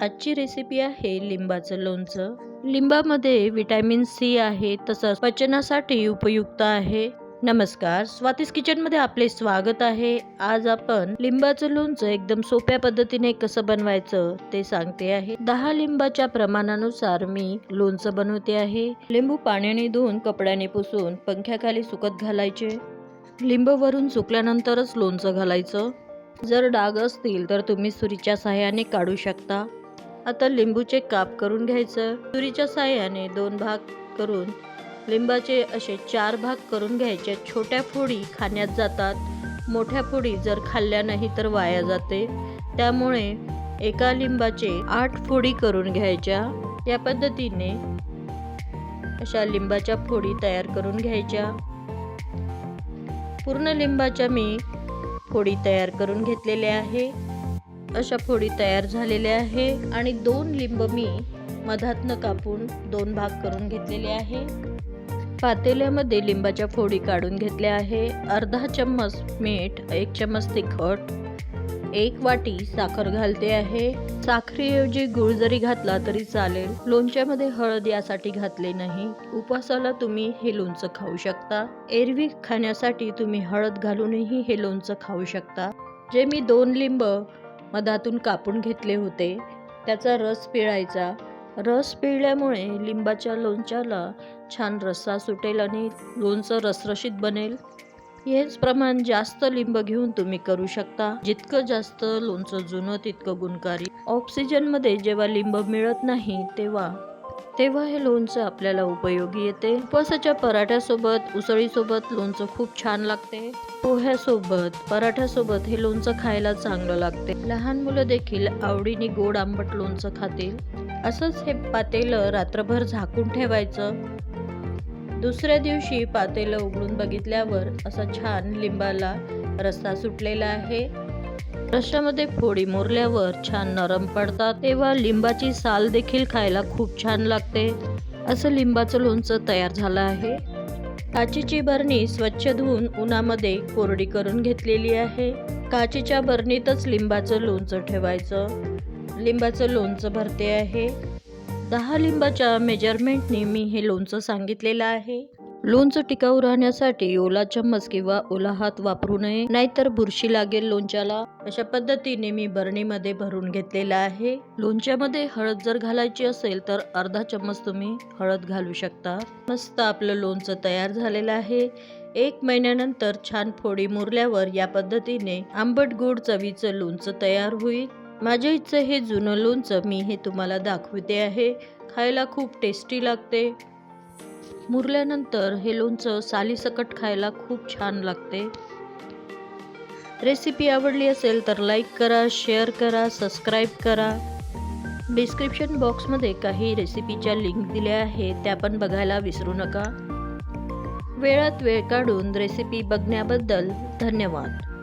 आजची रेसिपी आहे लिंबाचं लोणचं. लिंबामध्ये विटॅमिन सी आहे तसंच पचनासाठी उपयुक्त आहे. नमस्कार स्वातीस किचनमध्ये आपले स्वागत आहे. आज आपण लिंबाचं लोणचं एकदम सोप्या पद्धतीने कसं बनवायचं ते सांगते आहे. दहा लिंबाच्या प्रमाणानुसार मी लोणचं बनवते आहे. लिंबू पाण्याने धुवून कपड्याने पुसून पंख्याखाली सुकत घालायचे. लिंब वरून सुकल्यानंतरच लोणचं घालायचं. जर डाग असतील तर तुम्ही सुरीच्या सहाय्याने काढू शकता. आता लिंबूचे काप करून घ्यायचं. तुरीच्या सहाय्याने दोन भाग करून लिंबाचे असे चार भाग करून घ्यायचे. छोट्या फोडी खाण्यात जातात. मोठ्या फोडी जर खाल्ल्या नाही तर वाया जाते. त्यामुळे एका लिंबाचे आठ फोडी करून घ्यायच्या. या पद्धतीने अशा लिंबाच्या फोडी तयार करून घ्यायच्या. पूर्ण लिंबाच्या मी फोडी तयार करून घेतलेल्या आहे. अशा फोडी तयार झालेल्या आहे आणि दोन लिंब मी मधातनं कापून दोन भाग करून घेतलेले आहे. पातेल्यामध्ये लिंबाच्या फोडी काढून घेतल्या आहे. अर्धा चम्मच मीठ एक चम्मच तिखट एक वाटी साखर घालते आहे. साखरेऐवजी गुळ जरी घातला तरी चालेल. लोणच्यामध्ये हळद यासाठी घातले नाही. उपवासाला तुम्ही हे लोणचं खाऊ शकता. एरवी खाण्यासाठी तुम्ही हळद घालूनही हे लोणचं खाऊ शकता. जे मी दोन लिंब मधातून कापून घेतले होते. त्याचा रस पिळायचा. रस पिळल्यामुळे लिंबाच्या लोणच्याला छान रस्सा सुटेल आणि लोणचं रसरशीत बनेल. हेच प्रमाण जास्त लिंब घेऊन तुम्ही करू शकता. जितकं जास्त लोणचं जुनं तितकं गुणकारी. ऑक्सिजनमध्ये जेव्हा लिंब मिळत नाही तेव्हा तेव्हा हे लोणचं आपल्याला उपयोगी येते. उपवासाच्या पराठ्यासोबत उसळीसोबत लोणचं खूप छान लागते. पोह्यासोबत पराठ्यासोबत हे लोणचं खायला चांगलं लागते. लहान मुलं देखील आवडीने गोड आंबट लोणचं खातील. असंच हे पातेलं रात्रभर झाकून ठेवायचं. दुसऱ्या दिवशी पातेलं उघडून बघितल्यावर असा छान लिंबाला रस्ता सुटलेला आहे. रश्यामध्ये फोडी मुरल्यावर छान नरम पडतात तेव्हा लिंबाची साल देखील खायला खूप छान लागते. असं लिंबाचं लोणचं तयार झालं आहे. काचेची बरणी स्वच्छ धुवून उन्हामध्ये कोरडी करून घेतलेली आहे. काचेच्या बरणीतच लिंबाचं लोणचं ठेवायचं. लिंबाचं लोणचं भरते आहे. दहा लिंबाच्या मेजरमेंटने मी हे लोणचं सांगितलेलं आहे. लोणचं टिकाऊ राहण्यासाठी ओला चम्मच किंवा ओला हात वापरू नये नाहीतर बुरशी लागेल लोणच्याला. अशा पद्धतीने मी बरणीमध्ये भरून घेतलेला आहे. लोणच्यामध्ये हळद जर घालायची असेल तर अर्धा चम्मच तुम्ही हळद घालू शकता. मस्त आपलं लोणचं तयार झालेलं आहे. एक महिन्यानंतर छान फोडी मुरल्यावर या पद्धतीने आंबट गोड चवीचं लोणचं तयार होईल. माझ्या इच्छा हे जुनं लोणचं मी हे तुम्हाला दाखवते आहे. खायला खूप टेस्टी लागते. मुरल्यानंतर हे लोणचं सालीसकट खायला खूप छान लागते. रेसिपी आवडली असेल तर लाईक करा शेअर करा सबस्क्राईब करा. डिस्क्रिप्शन बॉक्समध्ये काही रेसिपीच्या लिंक दिल्या आहेत त्या पण बघायला विसरू नका. वेळात वेळ काढून रेसिपी बघण्याबद्दल धन्यवाद.